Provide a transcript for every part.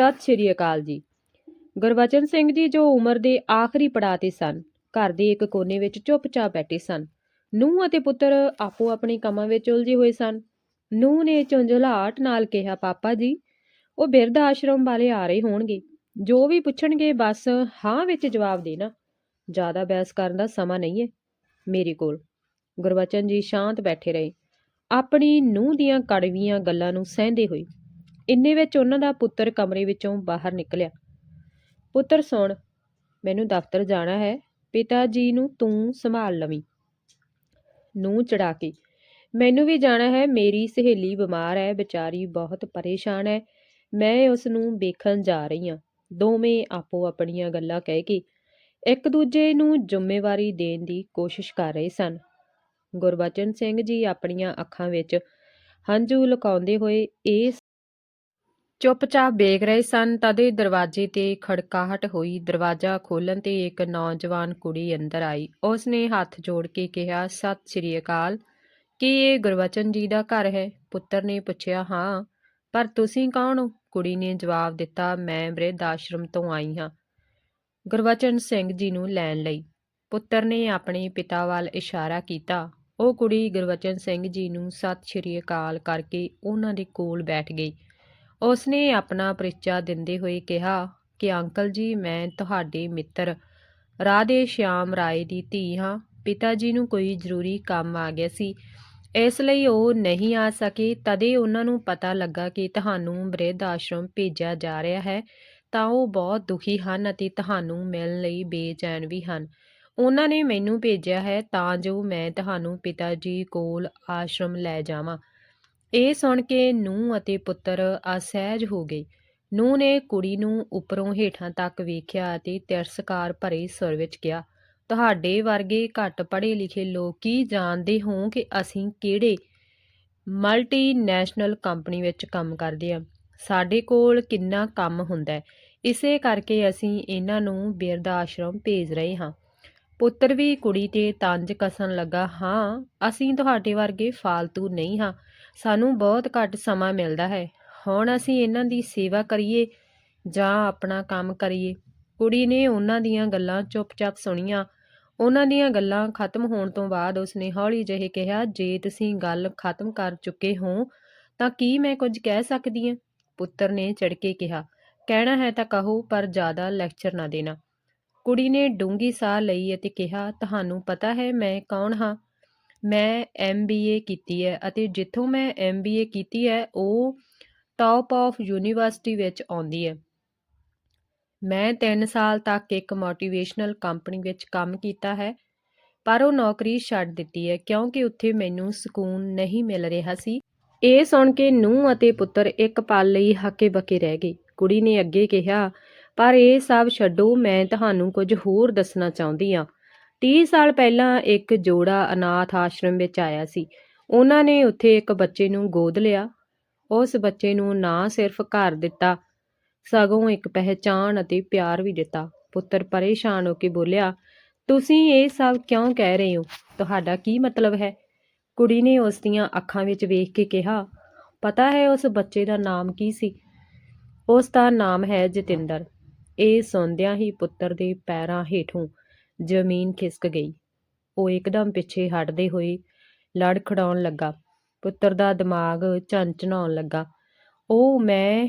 ਸਤਿ ਸ਼੍ਰੀ ਅਕਾਲ ਜੀ। ਗੁਰਬਚਨ ਸਿੰਘ ਜੀ ਜੋ ਉਮਰ ਦੇ ਆਖਰੀ ਪੜਾਅ ਤੇ ਸਨ, ਘਰ ਦੇ ਇੱਕ ਕੋਨੇ ਵਿੱਚ ਚੁੱਪਚਾਪ ਬੈਠੇ ਸਨ। ਨੂੰਹ ਅਤੇ ਪੁੱਤਰ ਆਪੋ ਆਪਣੇ ਕੰਮਾਂ ਵਿੱਚ ਉਲਝੇ ਹੋਏ ਸਨ। ਨੂੰਹ ਨੇ ਝੰਜਲਾਹਟ ਨਾਲ ਕਿਹਾ, ਪਾਪਾ ਜੀ, ਉਹ ਬਿਰਧ ਆਸ਼ਰਮ ਵਾਲੇ ਆ ਰਹੇ ਹੋਣਗੇ। ਜੋ ਵੀ ਪੁੱਛਣਗੇ, ਬਸ ਹਾਂ ਵਿੱਚ ਜਵਾਬ ਦੇਣਾ। ਜ਼ਿਆਦਾ ਬਹਿਸ ਕਰਨ ਦਾ ਸਮਾਂ ਨਹੀਂ ਹੈ ਮੇਰੇ ਕੋਲ। ਗੁਰਬਚਨ ਜੀ ਸ਼ਾਂਤ ਬੈਠੇ ਰਹੇ। ਆਪਣੀ ਨੂੰਹ ਦੀਆਂ ਕੜਵੀਆਂ ਗੱਲਾਂ ਨੂੰ ਸਹਿੰਦੇ ਹੋਏ ਇੰਨੇ ਵਿੱਚ ਉਹਨਾਂ ਦਾ ਪੁੱਤਰ ਕਮਰੇ ਵਿੱਚੋਂ ਬਾਹਰ ਨਿਕਲਿਆ। ਪੁੱਤਰ ਸੁਣ, ਮੈਨੂੰ ਦਫ਼ਤਰ ਜਾਣਾ ਹੈ, ਪਿਤਾ ਜੀ ਨੂੰ ਤੂੰ ਸੰਭਾਲ ਲਵੀਂ ਨੂੰ ਚੜਾ ਕੇ, ਮੈਨੂੰ ਵੀ ਜਾਣਾ ਹੈ, ਮੇਰੀ ਸਹੇਲੀ ਬਿਮਾਰ ਹੈ, ਵਿਚਾਰੀ ਬਹੁਤ ਪਰੇਸ਼ਾਨ ਹੈ, ਮੈਂ ਉਸ ਨੂੰ ਵੇਖਣ ਜਾ ਰਹੀ ਹਾਂ ਦੋਵੇਂ ਆਪੋ ਆਪਣੀਆਂ ਗੱਲਾਂ ਕਹਿ ਕੇ ਇੱਕ ਦੂਜੇ ਨੂੰ ਜ਼ਿੰਮੇਵਾਰੀ ਦੇਣ ਦੀ ਕੋਸ਼ਿਸ਼ ਕਰ ਰਹੇ ਸਨ। ਗੁਰਬਚਨ ਸਿੰਘ ਜੀ ਆਪਣੀਆਂ ਅੱਖਾਂ ਵਿੱਚ ਹੰਝੂ ਲੁਕਾਉਂਦੇ ਹੋਏ ਇਹ ਚੁੱਪਚਾਪ ਵੇਖ ਰਹੇ ਸਨ, ਤਦੇ ਦਰਵਾਜ਼ੇ ਤੇ ਖੜਕਾਹਟ ਹੋਈ। ਦਰਵਾਜ਼ਾ ਖੋਲ੍ਹਣ ਤੇ ਇੱਕ ਨੌਜਵਾਨ ਕੁੜੀ ਅੰਦਰ ਆਈ। ਉਸ ਨੇ ਹੱਥ ਜੋੜ ਕੇ ਕਿਹਾ, ਸਤਿ ਸ਼੍ਰੀ ਅਕਾਲ। ਕੀ ਇਹ ਗੁਰਵਚਨ ਜੀ ਦਾ ਘਰ ਹੈ? ਪੁੱਤਰ ਨੇ ਪੁੱਛਿਆ, ਹਾਂ, ਪਰ ਤੁਸੀਂ ਕੌਣ ਹੋ? ਕੁੜੀ ਨੇ ਜਵਾਬ ਦਿੱਤਾ, ਮੈਂ ਬ੍ਰਿਧ ਆਸ਼ਰਮ ਤੋਂ ਆਈ ਹਾਂ। ਗੁਰਵਚਨ ਸਿੰਘ ਜੀ ਨੂੰ ਲੈਣ ਲਈ। ਪੁੱਤਰ ਨੇ ਆਪਣੇ ਪਿਤਾ ਵੱਲ ਇਸ਼ਾਰਾ ਕੀਤਾ। ਉਹ ਕੁੜੀ ਗੁਰਬਚਨ ਸਿੰਘ ਜੀ ਨੂੰ ਸਤਿ ਸ਼੍ਰੀ ਅਕਾਲ ਕਰਕੇ ਉਹਨਾਂ ਦੇ ਕੋਲ ਬੈਠ ਗਈ। ਉਸ ਨੇ ਆਪਣਾ ਪਰਿਚਾ ਦਿੰਦੇ ਹੋਏ ਕਿਹਾ ਕਿ, ਅੰਕਲ ਜੀ, ਮੈਂ ਤੁਹਾਡੇ ਮਿੱਤਰ ਰਾਧੇ ਸ਼ਾਮ ਰਾਏ ਦੀ ਧੀ ਹਾਂ। ਪਿਤਾ ਜੀ ਨੂੰ ਕੋਈ ਜ਼ਰੂਰੀ ਕੰਮ ਆ ਗਿਆ ਸੀ। ਇਸ ਲਈ ਉਹ ਨਹੀਂ ਆ ਸਕੇ। ਤਦੇ ਉਹਨਾਂ ਨੂੰ ਪਤਾ ਲੱਗਾ ਕਿ ਤੁਹਾਨੂੰ ਬ੍ਰਿਧ ਆਸ਼ਰਮ ਭੇਜਿਆ ਜਾ ਰਿਹਾ ਹੈ, ਤਾਂ ਉਹ ਬਹੁਤ ਦੁਖੀ ਹਨ ਅਤੇ ਤੁਹਾਨੂੰ ਮਿਲਣ ਲਈ ਬੇਚੈਨ ਵੀ ਹਨ। ਉਹਨਾਂ ਨੇ ਮੈਨੂੰ ਭੇਜਿਆ ਹੈ ਤਾਂ ਜੋ ਮੈਂ ਤੁਹਾਨੂੰ ਪਿਤਾ ਜੀ ਕੋਲ ਆਸ਼ਰਮ ਲੈ ਜਾਵਾਂ। ਇਹ ਸੁਣ ਕੇ ਨੂੰਹ ਅਤੇ ਪੁੱਤਰ ਅਸਹਿਜ ਹੋ ਗਏ। ਨੂੰਹ ਨੇ ਕੁੜੀ ਨੂੰ ਉੱਪਰੋਂ ਹੇਠਾਂ ਤੱਕ ਵੇਖਿਆ ਅਤੇ ਤਿਰਸਕਾਰ ਭਰੇ ਸੁਰ ਵਿੱਚ ਕਿਹਾ, ਤੁਹਾਡੇ ਵਰਗੇ ਘੱਟ ਪੜ੍ਹੇ ਲਿਖੇ ਲੋਕ ਕੀ ਜਾਣਦੇ ਹੋ ਕਿ ਅਸੀਂ ਕਿਹੜੇ ਮਲਟੀਨੈਸ਼ਨਲ ਕੰਪਨੀ ਵਿੱਚ ਕੰਮ ਕਰਦੇ ਹਾਂ? ਸਾਡੇ ਕੋਲ ਕਿੰਨਾ ਕੰਮ ਹੁੰਦਾ ਹੈ। ਇਸੇ ਕਰਕੇ ਅਸੀਂ ਇਹਨਾਂ ਨੂੰ ਬਿਰਧ ਆਸ਼ਰਮ ਭੇਜ ਰਹੇ ਹਾਂ। ਪੁੱਤਰ ਵੀ ਕੁੜੀ ਤੇ ਤੰਜ ਕਸਣ ਲੱਗਾ, ਹਾਂ, ਅਸੀਂ ਤੁਹਾਡੇ ਵਰਗੇ ਫਾਲਤੂ ਨਹੀਂ ਹਾਂ। ਸਾਨੂੰ ਬਹੁਤ ਘੱਟ ਸਮਾਂ ਮਿਲਦਾ ਹੈ। ਹੁਣ ਅਸੀਂ ਇਹਨਾਂ ਦੀ ਸੇਵਾ ਕਰੀਏ ਜਾਂ ਆਪਣਾ ਕੰਮ ਕਰੀਏ? ਕੁੜੀ ਨੇ ਉਹਨਾਂ ਦੀਆਂ ਗੱਲਾਂ ਚੁੱਪਚਾਪ ਸੁਣੀਆਂ। ਉਹਨਾਂ ਦੀਆਂ ਗੱਲਾਂ ਖਤਮ ਹੋਣ ਤੋਂ ਬਾਅਦ ਉਸਨੇ ਹੌਲੀ ਜਿਹੇ ਕਿਹਾ, ਜੇ ਤੁਸੀਂ ਗੱਲ ਖਤਮ ਕਰ ਚੁੱਕੇ ਹੋ, ਤਾਂ ਕੀ ਮੈਂ ਕੁਝ ਕਹਿ ਸਕਦੀ ਹਾਂ ਪੁੱਤਰ ਨੇ ਚੜ ਕੇ ਕਿਹਾ, ਕਹਿਣਾ ਹੈ ਤਾਂ ਕਹੋ, ਪਰ ਜ਼ਿਆਦਾ ਲੈਕਚਰ ਨਾ ਦੇਣਾ। ਕੁੜੀ ਨੇ ਡੂੰਘੀ ਸਾਹ ਲਈ ਅਤੇ ਕਿਹਾ, ਤੁਹਾਨੂੰ ਪਤਾ ਹੈ ਮੈਂ ਕੌਣ ਹਾਂ? ਮੈਂ ਐਮਬੀਏ ਕੀਤੀ ਹੈ ਅਤੇ ਜਿੱਥੋਂ ਮੈਂ ਐਮਬੀਏ ਕੀਤੀ ਹੈ, ਉਹ ਟਾਪ ਆਫ ਯੂਨੀਵਰਸਿਟੀ ਵਿੱਚ ਆਉਂਦੀ ਹੈ। ਮੈਂ ਤਿੰਨ ਸਾਲ ਤੱਕ ਇੱਕ ਮੋਟੀਵੇਸ਼ਨਲ ਕੰਪਨੀ ਵਿੱਚ ਕੰਮ ਕੀਤਾ ਹੈ, ਪਰ ਉਹ ਨੌਕਰੀ ਛੱਡ ਦਿੱਤੀ ਹੈ ਕਿਉਂਕਿ ਉੱਥੇ ਮੈਨੂੰ ਸਕੂਨ ਨਹੀਂ ਮਿਲ ਰਿਹਾ ਸੀ। ਇਹ ਸੁਣ ਕੇ ਨੂੰਹ ਅਤੇ ਪੁੱਤਰ ਇੱਕ ਪਲ ਲਈ ਹੱਕੇ ਬੱਕੇ ਰਹਿ ਗਏ। ਕੁੜੀ ਨੇ ਅੱਗੇ ਕਿਹਾ ਪਰ ਇਹ ਸਭ ਛੱਡੋ, ਮੈਂ ਤੁਹਾਨੂੰ ਕੁਝ ਹੋਰ ਦੱਸਣਾ ਚਾਹੁੰਦੀ ਹਾਂ। 30 ਸਾਲ ਪਹਿਲਾਂ ਇੱਕ ਜੋੜਾ ਅਨਾਥ ਆਸ਼ਰਮ ਵਿੱਚ ਆਇਆ ਸੀ। ਉਹਨਾਂ ਨੇ ਉੱਥੇ ਇੱਕ ਬੱਚੇ ਨੂੰ ਗੋਦ ਲਿਆ। ਉਸ ਬੱਚੇ ਨੂੰ ਨਾ ਸਿਰਫ ਘਰ ਦਿੱਤਾ, ਸਗੋਂ ਇੱਕ ਪਹਿਚਾਣ ਅਤੇ ਪਿਆਰ ਵੀ ਦਿੱਤਾ। ਪੁੱਤਰ ਪਰੇਸ਼ਾਨ ਹੋ ਕੇ ਬੋਲਿਆ, ਤੁਸੀਂ ਇਹ ਸਭ ਕਿਉਂ ਕਹਿ ਰਹੇ ਹੋ? ਤੁਹਾਡਾ ਕੀ ਮਤਲਬ ਹੈ? ਕੁੜੀ ਨੇ ਉਸ ਦੀਆਂ ਅੱਖਾਂ ਵਿੱਚ ਵੇਖ ਕੇ ਕਿਹਾ, ਪਤਾ ਹੈ ਉਸ ਬੱਚੇ ਦਾ ਨਾਮ ਕੀ ਸੀ? ਉਸ ਦਾ ਨਾਮ ਹੈ ਜਤਿੰਦਰ। ਇਹ ਸੁਣਦਿਆਂ ਹੀ ਪੁੱਤਰ ਦੇ ਪੈਰਾਂ ਹੇਠੋਂ ਜ਼ਮੀਨ ਖਿਸਕ ਗਈ। ਉਹ ਇੱਕਦਮ ਪਿੱਛੇ ਹਟਦੇ ਹੋਏ ਲੜ ਖੜਾਉਣ ਲੱਗਾ। ਪੁੱਤਰ ਦਾ ਦਿਮਾਗ ਝੰਚਣਾਉਣ ਲੱਗਾ। ਉਹ, ਮੈਂ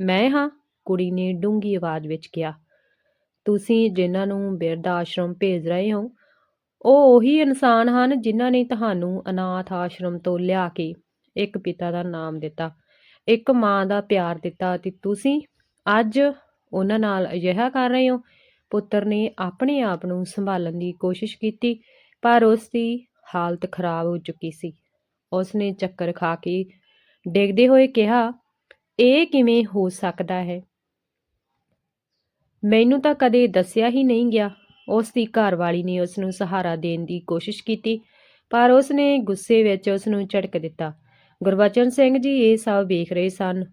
ਮੈਂ ਹਾਂ? ਕੁੜੀ ਨੇ ਡੂੰਗੀ ਆਵਾਜ਼ ਵਿੱਚ ਕਿਹਾ। ਤੁਸੀਂ ਜਿਨ੍ਹਾਂ ਨੂੰ ਬਿਰਧ ਆਸ਼ਰਮ ਭੇਜ ਰਹੇ ਹੋ, ਉਹ ਉਹੀ ਇਨਸਾਨ ਹਨ ਜਿਨ੍ਹਾਂ ਨੇ ਤੁਹਾਨੂੰ ਅਨਾਥ ਆਸ਼ਰਮ ਤੋਂ ਲਿਆ ਕੇ ਇੱਕ ਪਿਤਾ ਦਾ ਨਾਮ ਦਿੱਤਾ, ਇੱਕ ਮਾਂ ਦਾ ਪਿਆਰ ਦਿੱਤਾ ਅਤੇ ਤੁਸੀਂ ਅੱਜ ਉਹਨਾਂ ਨਾਲ ਅਜਿਹਾ ਕਰ ਰਹੇ ਹੋ? ਪੁੱਤਰ ਨੇ ਆਪਣੇ ਆਪ ਨੂੰ ਸੰਭਾਲਣ ਦੀ ਕੋਸ਼ਿਸ਼ ਕੀਤੀ, ਪਰ ਉਸ ਦੀ ਹਾਲਤ ਖਰਾਬ ਹੋ ਚੁੱਕੀ ਸੀ। ਉਸ ਨੇ ਚੱਕਰ ਖਾ ਕੇ ਡਿੱਗਦੇ ਹੋਏ ਕਿਹਾ, ਇਹ ਕਿਵੇਂ ਹੋ ਸਕਦਾ ਹੈ? ਮੈਨੂੰ ਤਾਂ ਕਦੇ ਦੱਸਿਆ ਹੀ ਨਹੀਂ ਗਿਆ। ਉਸ ਦੀ ਘਰਵਾਲੀ ਨੇ ਉਸ ਨੂੰ ਸਹਾਰਾ ਦੇਣ ਦੀ ਕੋਸ਼ਿਸ਼ ਕੀਤੀ, ਪਰ ਉਸ ਨੇ ਗੁੱਸੇ ਵਿੱਚ ਉਸ ਨੂੰ ਝਟਕ ਦਿੱਤਾ। ਗੁਰਬਚਨ ਸਿੰਘ ਜੀ ਇਹ ਸਭ ਵੇਖ ਰਹੇ ਸਨ।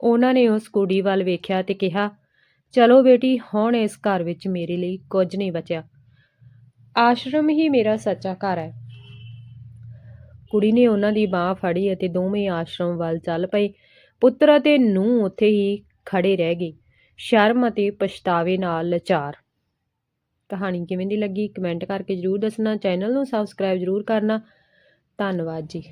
ਉਹਨਾਂ ਨੇ ਉਸ ਕੁੜੀ ਵੱਲ ਵੇਖਿਆ ਤੇ ਕਿਹਾ ਚਲੋ ਬੇਟੀ, ਹੁਣ ਇਸ ਘਰ ਵਿੱਚ ਮੇਰੇ ਲਈ ਕੁਝ ਨਹੀਂ ਬਚਿਆ। ਆਸ਼ਰਮ ਹੀ ਮੇਰਾ ਸੱਚਾ ਘਰ ਹੈ। ਕੁੜੀ ਨੇ ਉਹਨਾਂ ਦੀ ਬਾਹ ਫੜੀ ਅਤੇ ਦੋਵੇਂ ਆਸ਼ਰਮ ਵੱਲ ਚੱਲ ਪਏ। ਪੁੱਤਰ ਅਤੇ ਨੂੰਹ ਉੱਥੇ ਹੀ ਖੜੇ ਰਹਿ ਗਏ। ਸ਼ਰਮ ਅਤੇ ਪਛਤਾਵੇ ਨਾਲ ਲਾਚਾਰ ਕਹਾਣੀ ਕਿਵੇਂ ਦੀ ਲੱਗੀ? ਕਮੈਂਟ ਕਰਕੇ ਜਰੂਰ ਦੱਸਣਾ। ਚੈਨਲ ਨੂੰ ਸਬਸਕ੍ਰਾਈਬ ਜਰੂਰ ਕਰਨਾ। ਧੰਨਵਾਦ ਜੀ।